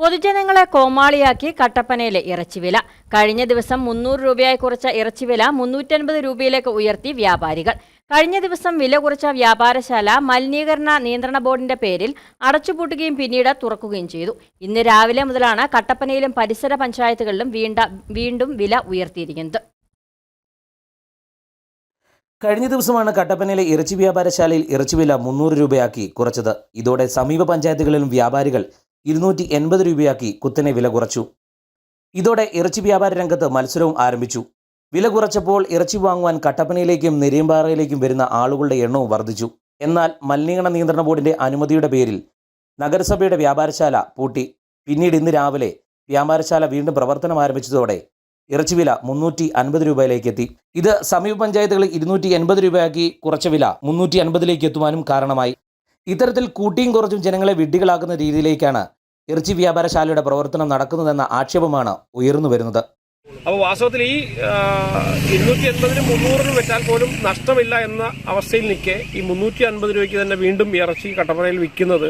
പൊതുജനങ്ങളെ കോമാളിയാക്കി കട്ടപ്പനയിലെ ഇറച്ചിവില. കഴിഞ്ഞ ദിവസം മുന്നൂറ് രൂപയായി കുറച്ച ഇറച്ചിവില മുന്നൂറ്റൻപത് രൂപയിലേക്ക് ഉയർത്തി വ്യാപാരികൾ. കഴിഞ്ഞ ദിവസം വില കുറച്ച വ്യാപാരശാല മലിനീകരണ നിയന്ത്രണ ബോർഡിന്റെ പേരിൽ അടച്ചുപൂട്ടുകയും പിന്നീട് തുറക്കുകയും ചെയ്തു. ഇന്ന് രാവിലെ മുതലാണ് കട്ടപ്പനയിലും പരിസര പഞ്ചായത്തുകളിലും വീണ്ട വില ഉയർത്തിയിരിക്കുന്നത്. കഴിഞ്ഞ ദിവസമാണ് കട്ടപ്പനയിലെ ഇറച്ചി വ്യാപാരശാലയിൽ ഇറച്ചിവില മുന്നൂറ് രൂപയാക്കി കുറച്ചത്. ഇതോടെ സമീപ പഞ്ചായത്തുകളിലും വ്യാപാരികൾ ഇരുന്നൂറ്റി എൺപത് രൂപയാക്കി കുത്തനെ വില കുറച്ചു. ഇതോടെ ഇറച്ചി വ്യാപാര രംഗത്ത് മത്സരവും ആരംഭിച്ചു. വില കുറച്ചപ്പോൾ ഇറച്ചി വാങ്ങുവാൻ കട്ടപ്പനയിലേക്കും നെരിയമ്പാറയിലേക്കും വരുന്ന ആളുകളുടെ എണ്ണവും വർദ്ധിച്ചു. എന്നാൽ മലിനീകരണ നിയന്ത്രണ ബോർഡിന്റെ അനുമതിയുടെ പേരിൽ നഗരസഭയുടെ വ്യാപാരശാല പൂട്ടി. പിന്നീട് ഇന്ന് രാവിലെ വ്യാപാരശാല വീണ്ടും പ്രവർത്തനം ആരംഭിച്ചതോടെ ഇറച്ചി വില മുന്നൂറ്റി അൻപത് രൂപയിലേക്ക് എത്തി. ഇത് സമീപ പഞ്ചായത്തുകളിൽ ഇരുന്നൂറ്റി എൺപത് രൂപയാക്കി കുറച്ച വില മുന്നൂറ്റി അൻപതിലേക്ക് എത്തുവാനും കാരണമായി. ഇത്തരത്തിൽ കൂട്ടിയും കുറച്ചും ജനങ്ങളെ വിഡ്ഢികളാക്കുന്ന രീതിയിലേക്കാണ് ഇറച്ചി വ്യാപാരശാലയുടെ പ്രവർത്തനം നടക്കുന്നതെന്ന ആക്ഷേപമാണ് ഉയർന്നു വരുന്നത്. അപ്പോൾ വാസ്തവത്തിൽ ഈ ഇരുന്നൂറ്റി അൻപതിന് മുന്നൂറ് രൂപ വെച്ചാൽ പോലും നഷ്ടമില്ല എന്ന അവസ്ഥയിൽ നിൽക്കെ ഈ മുന്നൂറ്റി അൻപത് രൂപയ്ക്ക് തന്നെ വീണ്ടും ഇറച്ചി കട്ടപ്പനയിൽ വിൽക്കുന്നത്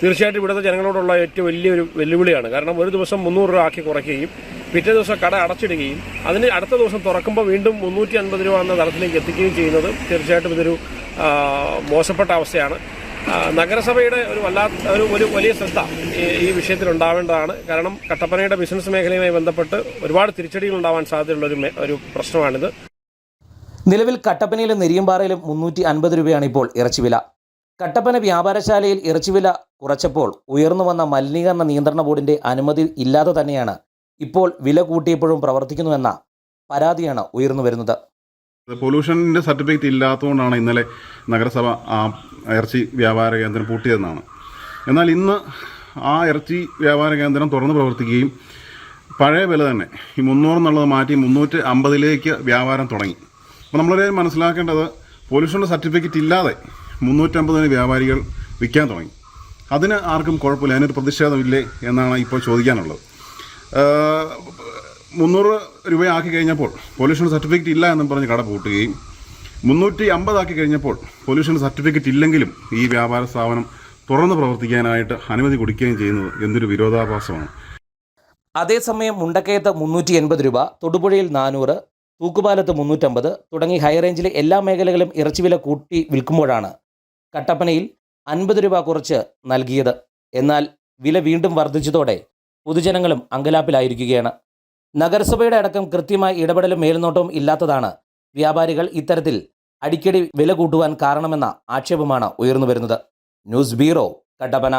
തീർച്ചയായിട്ടും ഇവിടുത്തെ ജനങ്ങളോടുള്ള ഏറ്റവും വലിയൊരു വെല്ലുവിളിയാണ്. കാരണം ഒരു ദിവസം മുന്നൂറ് രൂപ ആക്കി കുറയ്ക്കുകയും പിറ്റേ ദിവസം കട അടച്ചിടുകയും അതിന് അടുത്ത ദിവസം തുറക്കുമ്പോൾ വീണ്ടും മുന്നൂറ്റി അൻപത് രൂപ എന്ന തലത്തിലേക്ക് എത്തിക്കുകയും ചെയ്യുന്നത് തീർച്ചയായിട്ടും ഇതൊരു മോശപ്പെട്ട അവസ്ഥയാണ്. നഗരസഭയുടെ ഒരു വല്ലാത്ത ഒരു ഒരു വലിയ ശ്രദ്ധ ഈ- വിഷയത്തിൽ ഉണ്ടാവേണ്ടതാണ്. കാരണം കട്ടപ്പനയുടെ ബിസിനസ് മേഖലയുമായി ബന്ധപ്പെട്ട് ഒരുപാട് തിരിച്ചടികൾ ഉണ്ടാവാൻ സാധ്യതയുള്ള ഒരു ഒരു പ്രശ്നമാണിത്. നിലവിൽ കട്ടപ്പനയിലും നെരിയമ്പാറയിലും മുന്നൂറ്റി അൻപത് രൂപയാണ് ഇപ്പോൾ ഇറച്ചിവില. കട്ടപ്പന വ്യാപാരശാലയിൽ ഇറച്ചിവില കുറച്ചപ്പോൾ ഉയർന്നു വന്ന മലിനീകരണ നിയന്ത്രണ ബോർഡിന്റെ അനുമതി ഇല്ലാതെ തന്നെയാണ് ഇപ്പോൾ വില കൂട്ടിയപ്പോഴും പ്രവർത്തിക്കുന്നുവെന്ന പരാതിയാണ് ഉയർന്നു വരുന്നത്. പൊല്യൂഷന്റെ സർട്ടിഫിക്കറ്റ് ഇല്ലാത്തതുകൊണ്ടാണ് ഇന്നലെ നഗരസഭ ആ ഇറച്ചി വ്യാപാര കേന്ദ്രം പൂട്ടിയതെന്നാണ്. എന്നാൽ ഇന്ന് ആ ഇറച്ചി വ്യാപാര കേന്ദ്രം തുറന്ന് പ്രവർത്തിക്കുകയും പഴയ വില തന്നെ ഈ മുന്നൂറ് എന്നുള്ളത് മാറ്റി മുന്നൂറ്റി അമ്പതിലേക്ക് വ്യാപാരം തുടങ്ങി. അപ്പോൾ നമ്മളൊരു മനസ്സിലാക്കേണ്ടത് പൊല്യൂഷന്റെ സർട്ടിഫിക്കറ്റ് ഇല്ലാതെ മുന്നൂറ്റമ്പതിന് വ്യാപാരികൾ വിൽക്കാൻ തുടങ്ങി. അതിന് ആർക്കും കുഴപ്പമില്ല അതിനൊരു പ്രതിഷേധമില്ലേ എന്നാണ് ഇപ്പോൾ ചോദിക്കാനുള്ളത്. മുന്നൂറ് രൂപയാക്കി കഴിഞ്ഞപ്പോൾ പൊല്യൂഷൻ സർട്ടിഫിക്കറ്റ് ഇല്ല എന്നും പറഞ്ഞ് കട പൂട്ടുകയും മുന്നൂറ്റി അമ്പതാക്കി കഴിഞ്ഞപ്പോൾ പൊല്യൂഷൻ സർട്ടിഫിക്കറ്റ് ഇല്ലെങ്കിലും ഈ വ്യാപാര സ്ഥാപനം തുറന്ന് പ്രവർത്തിക്കാനായിട്ട് അനുമതി കൊടുക്കുകയും ചെയ്യുന്നത് എന്തൊരു വിരോധാഭാസമാണ്. അതേസമയം മുണ്ടക്കയത്ത് മുന്നൂറ്റി എൺപത് രൂപ തൊടുപുഴയിൽ നാനൂറ് തൂക്കുപാലത്ത് മുന്നൂറ്റമ്പത് തുടങ്ങി ഹൈറേഞ്ചിലെ എല്ലാ മേഖലകളും ഇറച്ചിവില കൂട്ടി വിൽക്കുമ്പോഴാണ് കട്ടപ്പനയിൽ അൻപത് രൂപ കുറച്ച് നൽകിയത്. എന്നാൽ വില വീണ്ടും വർദ്ധിച്ചതോടെ പൊതുജനങ്ങളും അങ്കലാപ്പിലായിരിക്കുകയാണ്. നഗരസഭയുടെ അടക്കം കൃത്യമായ ഇടപെടലും മേൽനോട്ടവും ഇല്ലാത്തതാണ് വ്യാപാരികൾ ഇത്തരത്തിൽ അടിക്കടി വില കൂട്ടുവാൻ കാരണമെന്ന ആക്ഷേപമാണ് ഉയർന്നു വരുന്നത് ന്യൂസ് ബ്യൂറോ കട്ടപ്പന.